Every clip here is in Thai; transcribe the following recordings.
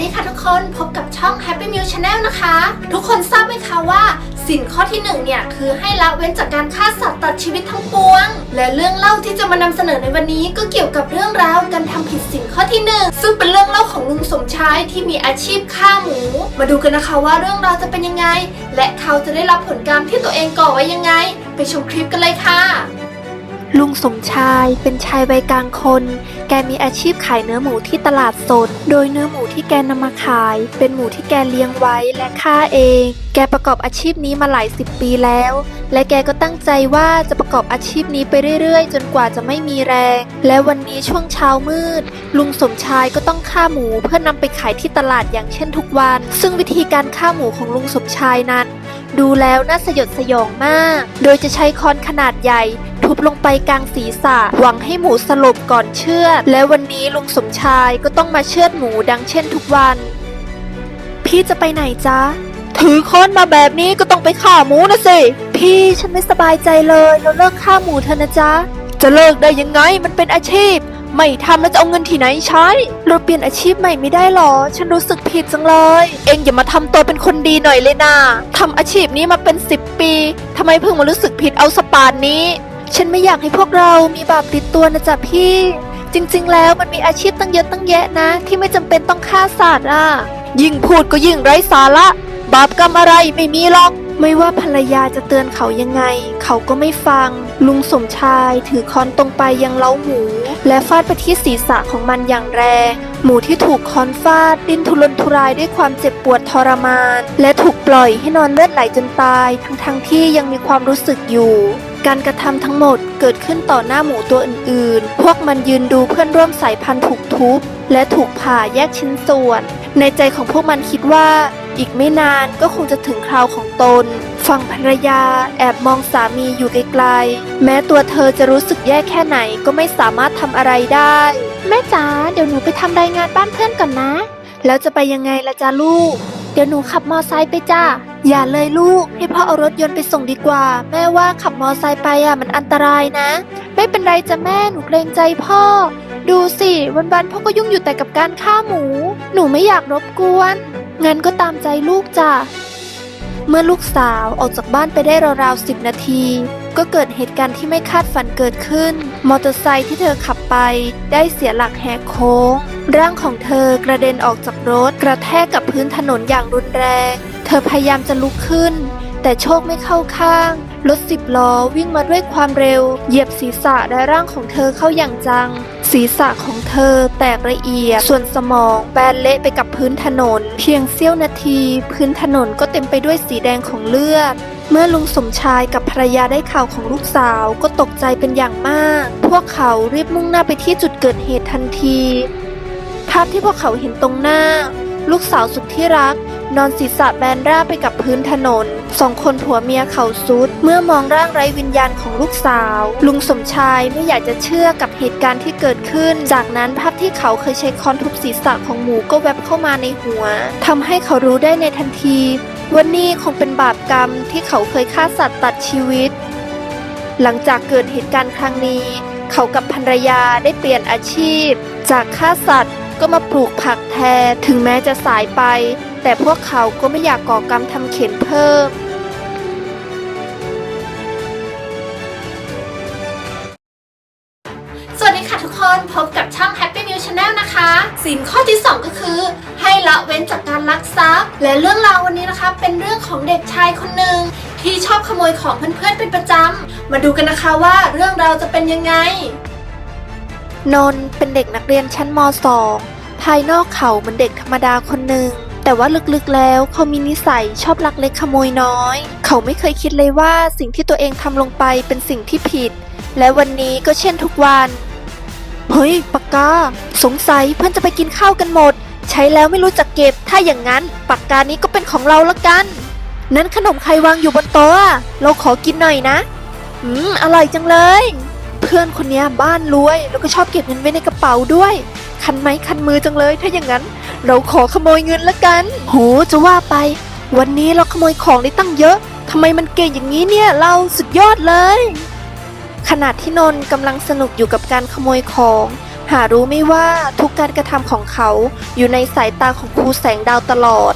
ดีค่ะทุกคนพบกับช่อง Happy Meal Channel นะคะ ทุกคนทราบไหมคะว่าสินข้อที่หนึ่งเนี่ยคือให้ละเว้นจากการฆ่าสัตว์ตัดชีวิตทั้งปวง และเรื่องเล่าที่จะมานำเสนอในวันนี้ก็เกี่ยวกับเรื่องราวการทำผิดสินข้อที่หนึ่งซึ่งเป็นเรื่องเล่าของลุงสมชายที่มีอาชีพฆ่าหมู มาดูกันนะคะว่าเรื่องราวจะเป็นยังไง และเขาจะได้รับผลกรรมที่ตัวเองก่อไว้ยังไง ไปชมคลิปกันเลยค่ะ ลุงสมชายเป็นชายวัยกลางคน แกมีอาชีพขายเนื้อหมูที่ตลาดสด โดยเนื้อหมูที่แกนำมาขาย เป็นหมูที่แกเลี้ยงไว้และฆ่าเอง แกประกอบอาชีพนี้มาหลายสิบปีแล้ว และแกก็ตั้งใจว่าจะประกอบอาชีพนี้ไปเรื่อยๆ จนกว่าจะไม่มีแรง และวันนี้ช่วงเช้ามืด ลุงสมชายก็ต้องฆ่าหมูเพื่อนำไปขายที่ตลาดอย่างเช่นทุกวัน ซึ่งวิธีการฆ่าหมูของลุงสมชายนั้น ดูแล้วน่าสยดสยองมาก โดยจะใช้ค้อนขนาดใหญ่ ทุบลงไปกลางศีรษะ หวังให้หมูสลบก่อนเชือด และวันนี้ลุงสมชายก็ต้องมาเชือดหมูดังเช่นทุกวัน พี่จะไปไหนจ๊ะ ถือค้อนมาแบบนี้ก็ต้องไปฆ่าหมูนะสิ พี่ฉันไม่สบายใจเลยเราเลิกฆ่าหมูเถอะนะจ๊ะ จะเลิกได้ยังไงมันเป็นอาชีพไม่ทำแล้วจะเอาเงินที่ไหนใช้ เราเปลี่ยนอาชีพใหม่ไม่ได้หรอ ฉันรู้สึกผิดจังเลย เองอย่ามาทำตัวเป็นคนดีหน่อยเลยนะทำอาชีพนี้มาเป็นสิบปีทำไมเพิ่งมารู้สึกผิดเอาสปานนี้ ฉันไม่อยากให้พวกเรามีบาปติดตัวนะจ๊ะพี่ จริงๆ แล้วมันมีอาชีพตั้งเยอะตั้งแยะนะ ที่ไม่จำเป็นต้องฆ่าสัตว์อะ ยิ่งพูดก็ยิ่งไร้สาระ บาปกรรมอะไรไม่มีหรอก ไม่ว่าภรรยาจะเตือนเขายังไง เขาก็ไม่ฟัง ลุงสมชายถือค้อนตรงไปยังเล้าหมู และฟาดไปที่ศีรษะของมันอย่างแรง หมูที่ถูกค้อนฟาดดิ้นทุรนทุรายด้วยความเจ็บปวดทรมาน และถูกปล่อยให้นอนเลือดไหลจนตาย ทั้งๆทที่ยังมีความรู้สึกอยู่ การกระทำทั้งหมดเกิดขึ้นต่อหน้าหมูตัวอื่นๆ พวกมันยืนดูเพื่อนร่วมสายพันธุ์ถูกทุบ และถูกผ่าแยกชิ้นส่วน ในใจของพวกมันคิดว่า อีกไม่นานก็คงจะถึงคราวของตน ฝั่งภรรยาแอบมองสามีอยู่ไกลๆ แม้ตัวเธอจะรู้สึกแย่แค่ไหนก็ไม่สามารถทำอะไรได้ แม่จ๋าเดี๋ยวหนูไปทำรายงานบ้านเพื่อนก่อนนะ แล้วจะไปยังไงล่ะจ้าลูก เดี๋ยวหนูขับมอไซค์ไปจ้า อย่าเลยลูก ให้พ่อเอารถยนต์ไปส่งดีกว่า แม่ว่าขับมอไซค์ไปอะมันอันตรายนะ ไม่เป็นไรจ้ะแม่หนูเกรงใจพ่อ ดูสิวันๆพ่อก็ยุ่งอยู่แต่กับการฆ่าหมู หนูไม่อยากรบกวนงั้นก็ตามใจลูกจ้ะเมื่อลูกสาวออกจากบ้านไปได้ราวๆสิบนาที ก็เกิดเหตุการณ์ที่ไม่คาดฝันเกิดขึ้น มอเตอร์ไซค์ที่เธอขับไปได้เสียหลักแหกโค้ง ร่างของเธอกระเด็นออกจากรถกระแทกกับพื้นถนนอย่างรุนแรง เธอพยายามจะลุกขึ้น แต่โชคไม่เข้าข้าง รถสิบล้อวิ่งมาด้วยความเร็ว เหยียบศีรษะและร่างของเธอเข้าอย่างจัง ศีรษะของเธอแตกละเอียด ส่วนสมองแบนเละไปกับพื้นถนน เพียงเสี้ยวนาที พื้นถนนก็เต็มไปด้วยสีแดงของเลือดเมื่อลุงสมชายกับภรรยาได้ข่าวของลูกสาวก็ตกใจเป็นอย่างมาก พวกเขารีบมุ่งหน้าไปที่จุดเกิดเหตุทันที ภาพที่พวกเขาเห็นตรงหน้า ลูกสาวสุดที่รัก นอนศีรษะแบนราบไปกับพื้นถนน สองคนผัวเมียเขาซุด เมื่อมองร่างไร้วิญญาณของลูกสาว ลุงสมชายไม่อยากจะเชื่อกับเหตุการณ์ที่เกิดขึ้น จากนั้นภาพที่เขาเคยใช้ค้อนทุบศีรษะของหมูก็แวบเข้ามาในหัวทำให้เขารู้ได้ในทันทีว่านี่คงเป็นบาปกรรมที่เขาเคยฆ่าสัตว์ตัดชีวิต หลังจากเกิดเหตุการณ์ครั้งนี้ เขากับภรรยาได้เปลี่ยนอาชีพ จากฆ่าสัตว์ ก็มาปลูกผักแทนถึงแม้จะสายไป แต่พวกเขาก็ไม่อยากก่อกรรมทำเข็นเพิ่ม สวัสดีค่ะทุกคนพบกับช่อง Happy Meal Channel นะคะ สินข้อที่ 2 ก็คือ ให้ละเว้นจากการลักทรัพย์ และเรื่องราววันนี้นะคะ เป็นเรื่องของเด็กชายคนหนึ่งที่ชอบขโมยของเพื่อนๆเป็นประจำมาดูกันนะคะว่าเรื่องราวจะเป็นยังไง นนเป็นเด็กนักเรียนชั้นม .2 ภายนอกเขาเหมือนเด็กธรรมดาคนหนึ่ง แต่ว่าลึกๆแล้วเขามีนิสัยชอบลักเล็กขโมยน้อย เขาไม่เคยคิดเลยว่าสิ่งที่ตัวเองทำลงไปเป็นสิ่งที่ผิด และวันนี้ก็เช่นทุกวัน เฮ้ยปากกา สงสัยเพื่อนจะไปกินข้าวกันหมด ใช้แล้วไม่รู้จักเก็บ ถ้าอย่างนั้นปากกานี้ก็เป็นของเราละกัน นั้นขนมใครวางอยู่บนโต๊ะ เราขอกินหน่อยนะ อืมอร่อยจังเลย เพื่อนคนนี้บ้านรวย แล้วก็ชอบเก็บเงินไว้ในกระเป๋าด้วย คันไม้คันมือจังเลย ถ้าอย่างนั้น เราขอขโมยเงินละกันโหจะว่าไป วันนี้เราขโมยของได้ตั้งเยอะทำไมมันเก่งอย่างนี้เนี่ยเราสุดยอดเลย ขณะที่นนท์กำลังสนุกอยู่กับการขโมยของ หารู้ไม่ว่าทุกการกระทำของเขาอยู่ในสายตาของครูแสงดาวตลอด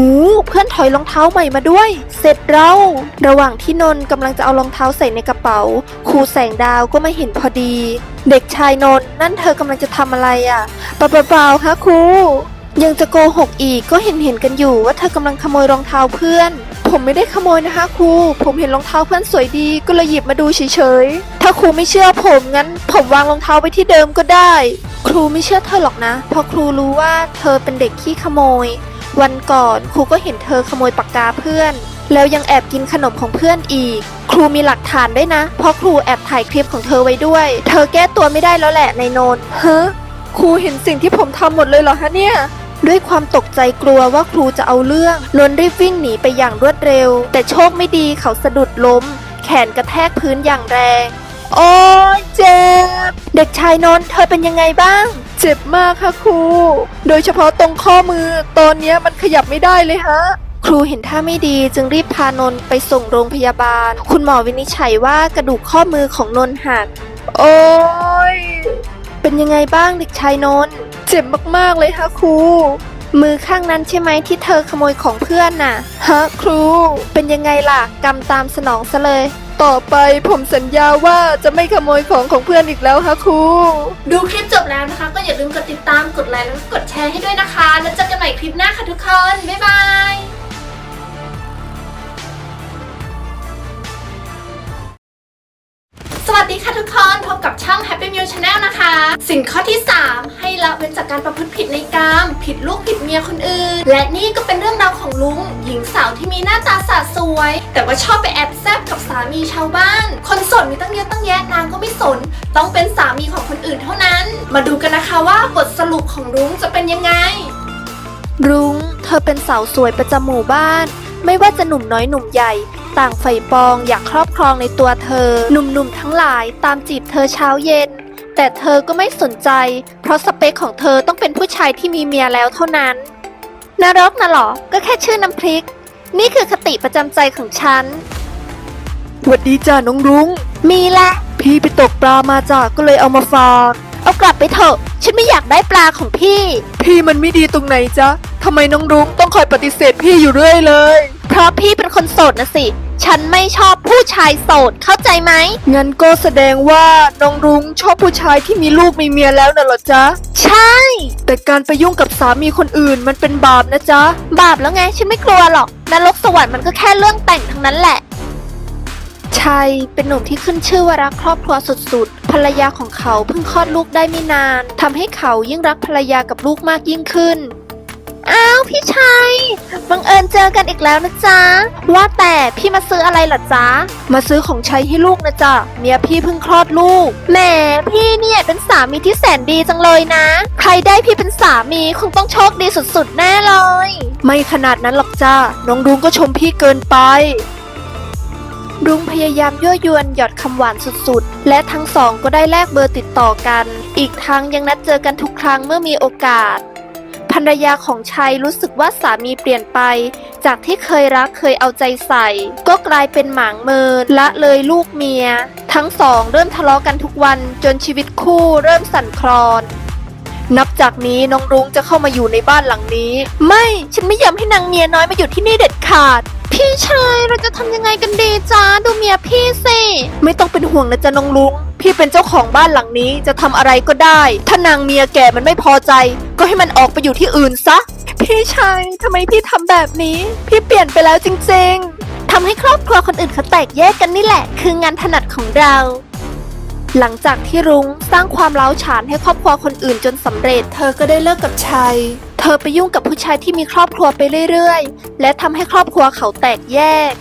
หูเพื่อนถอยรองเท้าใหม่มาด้วย เสร็จเราระหว่างที่นนท์กำลังจะเอารองเท้าใส่ในกระเป๋าครูแสงดาวก็มาเห็นพอดี เด็กชายนนท์นั่นเธอกำลังจะทำอะไรอะ่ะเปล่าเปล่าๆคะครูยังจะโกหกอีกก็เห็นเห็นกันอยู่ว่าเธอกำลังขโมยรองเท้าเพื่อน ผมไม่ได้ขโมยนะคะครู ผมเห็นรองเท้าเพื่อนสวยดีก็เลยหยิบมาดูเฉยๆ ถ้าครูไม่เชื่อผมงั้น ผมวางรองเท้าไว้ที่เดิมก็ได้ ครูไม่เชื่อเธอหรอกนะ เพราะครูรู้ว่าเธอเป็นเด็กขี้ขโมย วันก่อนครูก็เห็นเธอขโมยปากกาเพื่อน แล้วยังแอบกินขนมของเพื่อนอีก ครูมีหลักฐานด้วยนะ เพราะครูแอบถ่ายคลิปของเธอไว้ด้วย เธอแก้ตัวไม่ได้แล้วแหละในโนนฮะครูเห็นสิ่งที่ผมทำหมดเลยเหรอฮะเนี่ยด้วยความตกใจกลัวว่าครูจะเอาเรื่องนนรีบวิ่งหนีไปอย่างรวดเร็ว แต่โชคไม่ดีเขาสะดุดล้ม แขนกระแทกพื้นอย่างแรง โอ้เจ็บ เด็กชายนนท์เธอเป็นยังไงบ้าง เจ็บมากค่ะครู โดยเฉพาะตรงข้อมือ ตอนเนี้ยมันขยับไม่ได้เลยฮะ ครูเห็นท่าไม่ดีจึงรีบพานนท์ไปส่งโรงพยาบาล คุณหมอวินิจฉัยว่ากระดูกข้อมือของนนท์หัก โอ้ย เป็นยังไงบ้างเด็กชายนนท์ เจ็บมากๆเลยค่ะครู มือข้างนั้นใช่ไหมที่เธอขโมยของเพื่อนน่ะ ฮะครู เป็นยังไงล่ะ กรรมตามสนองซะเลย ต่อไปผมสัญญาว่าจะไม่ขโมยของของเพื่อนอีกแล้วฮะครู ดูคลิปจบแล้วนะคะ ก็อย่าลืมกดติดตามกดไลค์แล้วก็กดแชร์ให้ด้วยนะคะ แล้วเจอกันใหม่คลิปหน้าค่ะทุกคน บ๊ายบายสวัสดีค่ะทุกคนพบกับช่อง Happy Meal Channel นะคะ สิ่งข้อที่ 3 ให้ละเว้นจากการประพฤติผิดในกาม ผิดลูกผิดเมียคนอื่น และนี่ก็เป็นเรื่องราวของลุง หญิงสาวที่มีหน้าตาสาสวย แต่ว่าชอบไปแอบแซบกับสามีชาวบ้าน คนสดมีตั้งเยอะตั้งแยะนางก็ไม่สน ต้องเป็นสามีของคนอื่นเท่านั้น มาดูกันนะคะว่าบทสรุปของลุงจะเป็นยังไง รุ้งเธอเป็นสาวสวยประจำหมู่บ้าน ไม่ว่าจะหนุ่มน้อยหนุ่มใหญ่ ต่างใฝ่ปองอยากครอบครองในตัวเธอ หนุ่มๆทั้งหลายตามจีบเธอเช้าเย็น แต่เธอก็ไม่สนใจ เพราะสเปคของเธอต้องเป็นผู้ชายที่มีเมียแล้วเท่านั้น นรกนะเหรอ ก็แค่ชื่อน้ำพริก นี่คือคติประจำใจของฉัน หวัดดีจ้าน้องรุ้ง มีแหละ พี่ไปตกปลามาจ้าก็เลยเอามาฝากเอากลับไปเถอะ ฉันไม่อยากได้ปลาของพี่ พี่มันไม่ดีตรงไหนจ๊ะทำไมน้องรุ้งต้องคอยปฏิเสธพี่อยู่เรื่อยเลย เพราะพี่เป็นคนโสดนะสิ ฉันไม่ชอบผู้ชายโสดเข้าใจไหม งั้นก็แสดงว่าน้องรุ้งชอบผู้ชายที่มีลูกมีเมียแล้วน่ะเหรอจ๊ะ ใช่ แต่การไปยุ่งกับสามีคนอื่นมันเป็นบาปนะจ๊ะ บาปแล้วไงฉันไม่กลัวหรอกนรกสวรรค์มันก็แค่เรื่องแต่งทั้งนั้นแหละ ชัยเป็นหนุ่มที่ขึ้นชื่อว่ารักครอบครัวสุดๆ ภรรยาของเขาเพิ่งคลอดลูกได้ไม่นานทำให้เขายิ่งรักภรรยากับลูกมากยิ่งขึ้น อ้าวพี่ชัยบังเอิญเจอกันอีกแล้วนะจ๊ะ ว่าแต่พี่มาซื้ออะไรเหรอจ๊ะ มาซื้อของใช้ให้ลูกนะจ๊ะเมียพี่เพิ่งคลอดลูก แหมพี่เนี่ยเป็นสามีที่แสนดีจังเลยนะ ใครได้พี่เป็นสามีคงต้องโชคดีสุดๆแน่เลย ไม่ขนาดนั้นหรอกจ้าน้องดุงก็ชมพี่เกินไปรุ้งพยายามยั่วยวนหยอดคำหวานสุดๆ และทั้งสองก็ได้แลกเบอร์ติดต่อกัน อีกทั้งยังนัดเจอกันทุกครั้งเมื่อมีโอกาสภ รรยาของชัยรู้สึกว่าสามีเปลี่ยนไป จากที่เคยรักเคยเอาใจใส่ ก็กลายเป็นหมางเมินละเลยลูกเมีย ทั้งสองเริ่มทะเลาะกันทุกวันจนชีวิตคู่เริ่มสั่นคลอน นับจากนี้น้องรุ้งจะเข้ามาอยู่ในบ้านหลังนี้ ไม่ฉันไม่ยอมให้นางเมียน้อยมาอยู่ที่นี่เด็ดขาด พี่ชายเราจะทำยังไงกันดีจ้าดูเมียพี่สิไม่ต้องเป็นห่วงนะจ๊ะน้องลุงพี่เป็นเจ้าของบ้านหลังนี้จะทำอะไรก็ได้ ถ้านางเมียแก่มันไม่พอใจ ก็ให้มันออกไปอยู่ที่อื่นซะ พี่ชายทำไมพี่ทำแบบนี้ พี่เปลี่ยนไปแล้วจริง ๆ ทำให้ครอบครัวคนอื่นเขาแตกแยกกันนี่แหละ คืองานถนัดของเรา หลังจากที่รุ้งสร้างความเล้าฉานให้ครอบครัวคนอื่นจนสำเร็จ เธอก็ได้เลิกกับชัย เธอไปยุ่งกับผู้ชายที่มีครอบครัวไปเรื่อยๆ และทำให้ครอบครัวเขาแตกแยก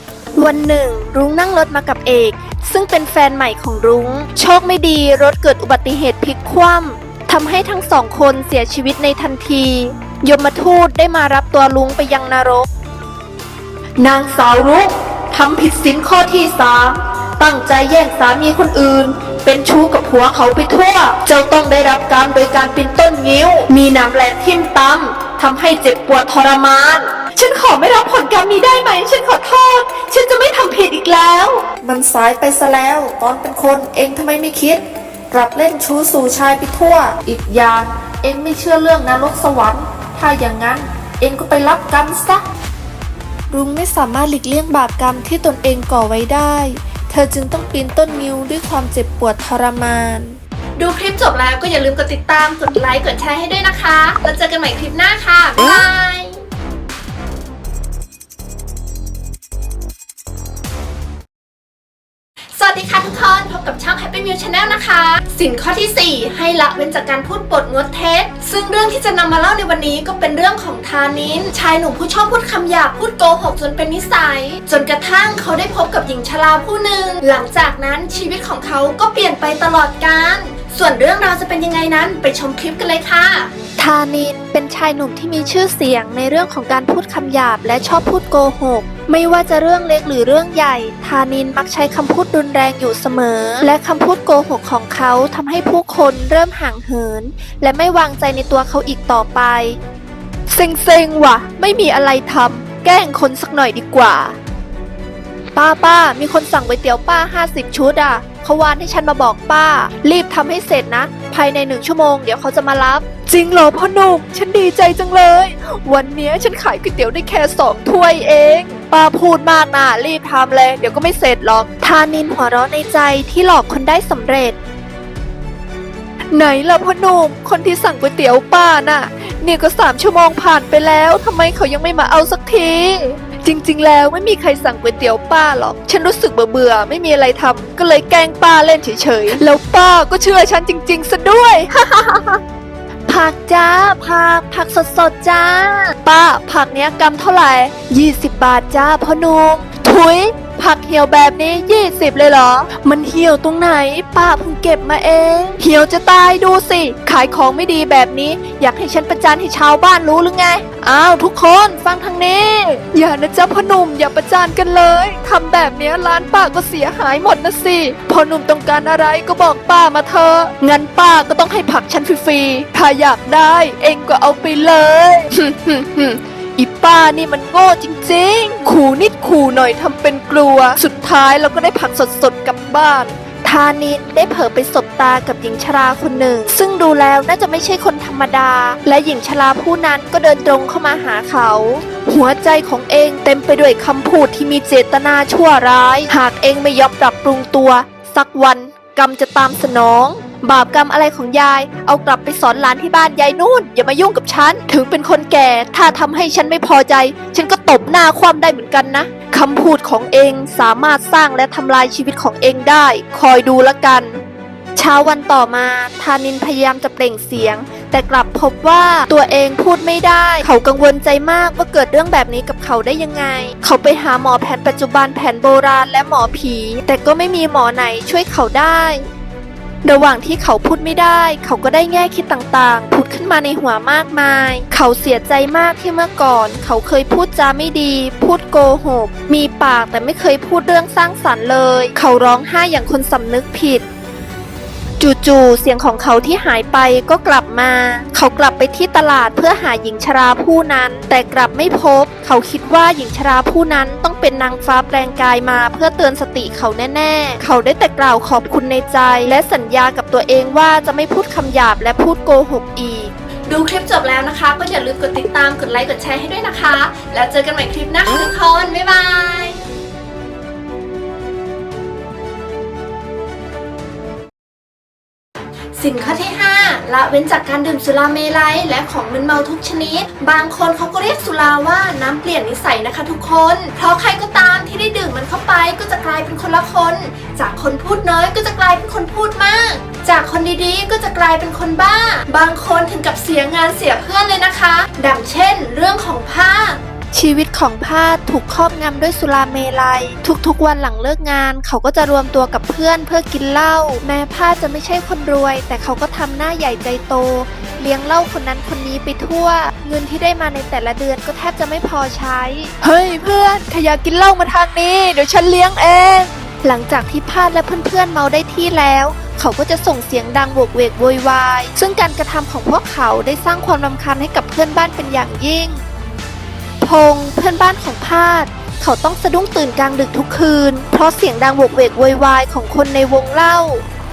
วันหนึ่ง รุ้งนั่งรถมากับเอก ซึ่งเป็นแฟนใหม่ของรุ้ง โชคไม่ดีรถเกิดอุบัติเหตุพลิกคว่ำทำให้ทั้งสองคนเสียชีวิตในทันที ยมทูตได้มารับตัวลุงไปยังนรก นางสาวรุ้งทำผิดศีลข้อที่สามตั้งใจแย่งสามีคนอื่น เป็นชู้กับผัวเขาไปทั่ว เจ้าต้องได้รับกรรมโดยการปีนต้นงิ้ว มีน้ำแหลมทิ่มตำทำให้เจ็บปวดทรมาน ฉันขอไม่รับผลกรรมนี้ได้ไหม ฉันขอโทษ ฉันจะไม่ทำผิดอีกแล้ว มันสายไปซะแล้ว ตอนเป็นคนเองทำไมไม่คิด กลับเล่นชู้สู่ชายไปทั่ว อีกอย่าง เองไม่เชื่อเรื่องนรกสวรรค์ ถ้าอย่างนั้น เองก็ไปรับกรรมซะรุ้งไม่สามารถหลีกเลี่ยงบาปกรรมที่ตนเองก่อไว้ได้ เธอจึงต้องปีนต้นงิ้วด้วยความเจ็บปวดทรมาน ดูคลิปจบแล้วก็อย่าลืมกดติดตาม กดไลค์ กดแชร์ให้ด้วยนะคะ แล้วเจอกันใหม่คลิปหน้าค่ะ บ๊ายบาย มิวชาแนลนะคะ สินข้อทีสี่ 4 ให้ละเว้นจากการพูดปดงดเท็จซึ่งเรื่องที่จะนำมาเล่าในวันนี้ก็เป็นเรื่องของทานิน ชายหนุ่มผู้ชอบพูดคำหยาบพูดโกหกจนเป็นนิสัย จนกระทั่งเขาได้พบกับหญิงชราผู้หนึ่ง หลังจากนั้นชีวิตของเขาก็เปลี่ยนไปตลอดกาล ส่วนเรื่องราวจะเป็นยังไงนั้นไปชมคลิปกันเลยค่ะทานินเป็นชายหนุ่มที่มีชื่อเสียงในเรื่องของการพูดคำหยาบและชอบพูดโกหก ไม่ว่าจะเรื่องเล็กหรือเรื่องใหญ่ทานินมักใช้คำพูดรุนแรงอยู่เสมอ และคำพูดโกหกของเขาทำให้ผู้คนเริ่มห่างเหิน และไม่วางใจในตัวเขาอีกต่อไป เซ็งๆว่ะ ไม่มีอะไรทำแกล้งคนสักหน่อยดีกว่า ป้าป้า มีคนสั่งก๋วยเตี๋ยวป้า 50 ชุดอะเขาวานให้ฉันมาบอกป้า รีบทำให้เสร็จนะ ภายในหนึ่งชั่วโมงเดี๋ยวเขาจะมารับ จริงเหรอพ่อหนุ่มฉันดีใจจังเลย วันนี้ฉันขายก๋วยเตี๋ยวได้แค่สองถ้วยเองป้าพูดมากนะรีบทำเลย เดี๋ยวก็ไม่เสร็จหรอกทานินหัวเราะในใจที่หลอกคนได้สำเร็จ ไหนล่ะพ่อหนุ่มคนที่สั่งก๋วยเตี๋ยวป้าน่ะเนี่ยก็สามชั่วโมงผ่านไปแล้วทำไมเขายังไม่มาเอาสักที จริง ๆ แล้วไม่มีใครสั่งก๋วยเตี๋ยวป้าหรอก ฉันรู้สึกเบื่อๆไม่มีอะไรทำก็เลยแกล้งป้าเล่นเฉยๆ แล้วป้าก็เชื่อฉันจริง ๆ ซะด้วย ผักจ้าผักผักสดๆจ้า ป้าผักเนี้ยกำเท่าไหร่ 20 บาทจ้าพ่อหนุ่ม ถุยผักเหี่ยวแบบนี้ 20 เลยเหรอ มันเหี่ยวตรงไหน ป้าเพิ่งเก็บมาเอง เหี่ยวจะตายดูสิ ขายของไม่ดีแบบนี้ อยากให้ฉันประจานให้ชาวบ้านรู้หรือไง อ้าวทุกคนฟังทางนี้ อย่านะจ๊ะพ่อหนุ่มอย่าประจานกันเลยทำแบบนี้ร้านป้าก็เสียหายหมดนะสิพ่อหนุ่มต้องการอะไรก็บอกป้ามาเถอะงั้นป้าก็ต้องให้ผักฉันฟรีๆถ้าอยากได้ เองก็เอาไปเลย อีป้านี่มันโง่จริงๆ ขู่นิดขู่หน่อยทำเป็นกลัว สุดท้ายเราก็ได้ผักสดๆกลับบ้าน ทานินได้เผลอไปสบตากับหญิงชราคนหนึ่ง ซึ่งดูแล้วน่าจะไม่ใช่คนธรรมดา และหญิงชราผู้นั้นก็เดินตรงเข้ามาหาเขา หัวใจของเองเต็มไปด้วยคำพูดที่มีเจตนาชั่วร้าย หากเองไม่ยอมปรับปรุงตัว สักวันกรรมจะตามสนอง บาปกรรมอะไรของยาย เอากลับไปสอนหลานที่บ้านยายนู่น อย่ามายุ่งกับฉัน ถึงเป็นคนแก่ ถ้าทำให้ฉันไม่พอใจ ฉันก็ตบหน้าคว่ำได้เหมือนกันนะคำพูดของเองสามารถสร้างและทำลายชีวิตของเองได้ คอยดูละกัน เช้าวันต่อมาทานินพยายามจะเปล่งเสียง แต่กลับพบว่าตัวเองพูดไม่ได้ เขากังวลใจมากว่าเกิดเรื่องแบบนี้กับเขาได้ยังไง เขาไปหาหมอแผนปัจจุบันแผนโบราณและหมอผี แต่ก็ไม่มีหมอไหนช่วยเขาได้ ระหว่างที่เขาพูดไม่ได้ เขาก็ได้แง่คิดต่างๆ ผุดขึ้นมาในหัวมากมาย เขาเสียใจมากที่เมื่อก่อน เขาเคยพูดจาไม่ดี พูดโกหก มีปากแต่ไม่เคยพูดเรื่องสร้างสรรค์เลย เขาร้องไห้อย่างคนสำนึกผิด จู่ๆเสียงของเขาที่หายไปก็กลับมา เขากลับไปที่ตลาดเพื่อหาหญิงชราผู้นั้น แต่กลับไม่พบ เขาคิดว่าหญิงชราผู้นั้นต้องเป็นนางฟ้าแปลงกายมาเพื่อเตือนสติเขาแน่ๆ เขาได้แต่กล่าวขอบคุณในใจ และสัญญากับตัวเองว่าจะไม่พูดคำหยาบและพูดโกหกอีก ดูคลิปจบแล้วนะคะ ก็อย่าลืมกดติดตามกดไลค์กดแชร์ให้ด้วยนะคะ แล้วเจอกันใหม่คลิปหน้าทุกคนบ๊ายบาย สินข้อที่ 5 ละเว้นจากการดื่มสุราเมลัยและของมึนเมาทุกชนิด บางคนเขาก็เรียกสุราว่าน้ำเปลี่ยนนิสัยนะคะทุกคน เพราะใครก็ตามที่ได้ดื่มมันเข้าไปก็จะกลายเป็นคนละคน จากคนพูดน้อยก็จะกลายเป็นคนพูดมาก จากคนดีๆ ก็จะกลายเป็นคนบ้า บางคนถึงกับเสียงานเสียเพื่อนเลยนะคะ ดังเช่น เรื่องของผ้า ชีวิตของพาดถูกครอบงำด้วยสุราเมลัย ทุกๆวันหลังเลิกงาน เขาก็จะรวมตัวกับเพื่อนเพื่อกินเหล้าแม้พาดจะไม่ใช่คนรวย แต่เขาก็ทำหน้าใหญ่ใจโต เลี้ยงเหล้าคนนั้นคนนี้ไปทั่ว เงินที่ได้มาในแต่ละเดือนก็แทบจะไม่พอใช้ เฮ้ยเพื่อนขยากกินเหล้ามาทางนี้เดี๋ยวฉันเลี้ยงเองหลังจากที่พาดและเพื่อนๆเมาได้ที่แล้ว เขาก็จะส่งเสียงดังโวกเวกโวยวาย ซึ่งการกระทำของพวกเขาได้สร้างความรำคาญให้กับเพื่อนบ้านเป็นอย่างยิ่ง พงษ์เพื่อนบ้านของพาด เขาต้องสะดุ้งตื่นกลางดึกทุกคืน เพราะเสียงดังโวกเวกโวยวายของคนในวงเล่า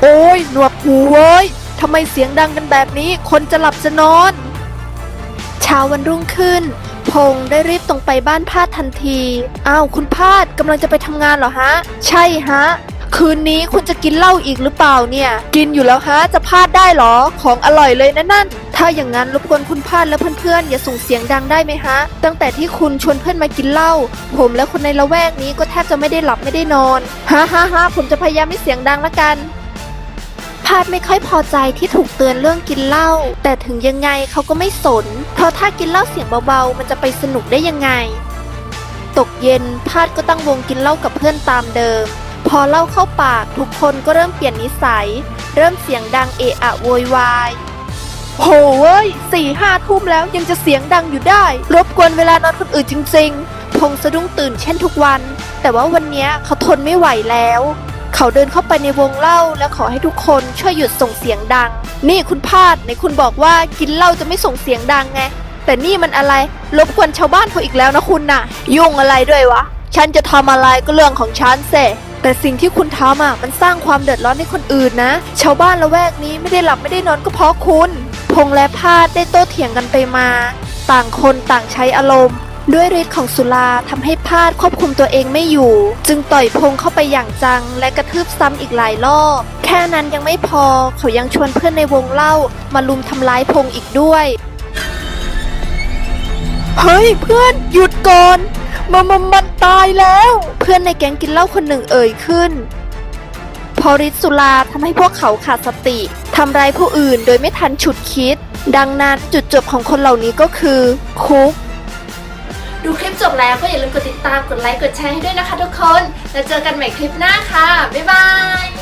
โอ้ยหนวกหูเว้ยทำไมเสียงดังกันแบบนี้ คนจะหลับจะนอน เช้าวันรุ่งขึ้น พงษ์ได้รีบตรงไปบ้านพาดทันที อ้าวคุณพาดกำลังจะไปทำงานเหรอฮะ ใช่ฮะ คืนนี้คุณจะกินเหล้าอีกหรือเปล่าเนี่ย กินอยู่แล้วฮะ จะพลาดได้เหรอ ของอร่อยเลยนะนั่น ถ้าอย่างนั้นรบกวนคุณพาดและเพื่อนๆอย่าส่งเสียงดังได้ไหมฮะ ตั้งแต่ที่คุณชวนเพื่อนมากินเหล้าผมและคนในละแวกนี้ก็แทบจะไม่ได้หลับไม่ได้นอนฮ่าฮ่าฮ่าผมจะพยายามไม่เสียงดังละกันพาดไม่ค่อยพอใจที่ถูกเตือนเรื่องกินเหล้าแต่ถึงยังไงเขาก็ไม่สน เพราะถ้ากินเหล้าเสียงเบาๆ มันจะไปสนุกได้ยังไง ตกเย็นพาดก็ตั้งวงกินเหล้ากับเพื่อนตามเดิม พอเหล้าเข้าปากทุกคนก็เริ่มเปลี่ยนนิสัย เริ่มเสียงดังเอะอะโวยวาย โหเว้ยสี่ห้าทุ่มแล้วยังจะเสียงดังอยู่ได้ รบกวนเวลานอนคนอื่นจริงๆ พงสะดุ้งตื่นเช่นทุกวัน แต่ว่าวันนี้เขาทนไม่ไหวแล้ว เขาเดินเข้าไปในวงเล่าแล้วขอให้ทุกคนช่วยหยุดส่งเสียงดัง นี่คุณพาดในคุณบอกว่ากินเหล้าจะไม่ส่งเสียงดังไง แต่นี่มันอะไรรบกวนชาวบ้านเขาอีกแล้วนะคุณน่ะ ยุ่งอะไรด้วยวะ ฉันจะทำอะไรก็เรื่องของฉันเสแต่สิ่งที่คุณทำอะมันสร้างความเดือดร้อนให้คนอื่นนะ ชาวบ้านละแวกนี้ไม่ได้หลับไม่ได้นอนก็เพราะคุณ พงษ์และพาดได้โต้เถียงกันไปมา ต่างคนต่างใช้อารมณ์ ด้วยฤทธิ์ของสุราทำให้พาดควบคุมตัวเองไม่อยู่ จึงต่อยพงเข้าไปอย่างจัง และกระทืบซ้ำอีกหลายรอบ แค่นั้นยังไม่พอเขายังชวนเพื่อนในวงเล่ามาลุมทำร้ายพงอีกด้วยเฮ้ยเพื่อนหยุดก่อนมันมันมันตายแล้ว เพื่อนในแก๊งกินเหล้าคนหนึ่งเอ่ยขึ้น พอฤทธิ์สุราทำให้พวกเขาขาดสติ ทำร้ายผู้อื่นโดยไม่ทันฉุดคิด ดังนั้นจุดจบของคนเหล่านี้ก็คือ คุก ดูคลิปจบแล้วก็อย่าลืมกดติดตามกดไลค์กดแชร์ให้ด้วยนะคะทุกคน แล้วเจอกันใหม่คลิปหน้าค่ะ บ๊ายบาย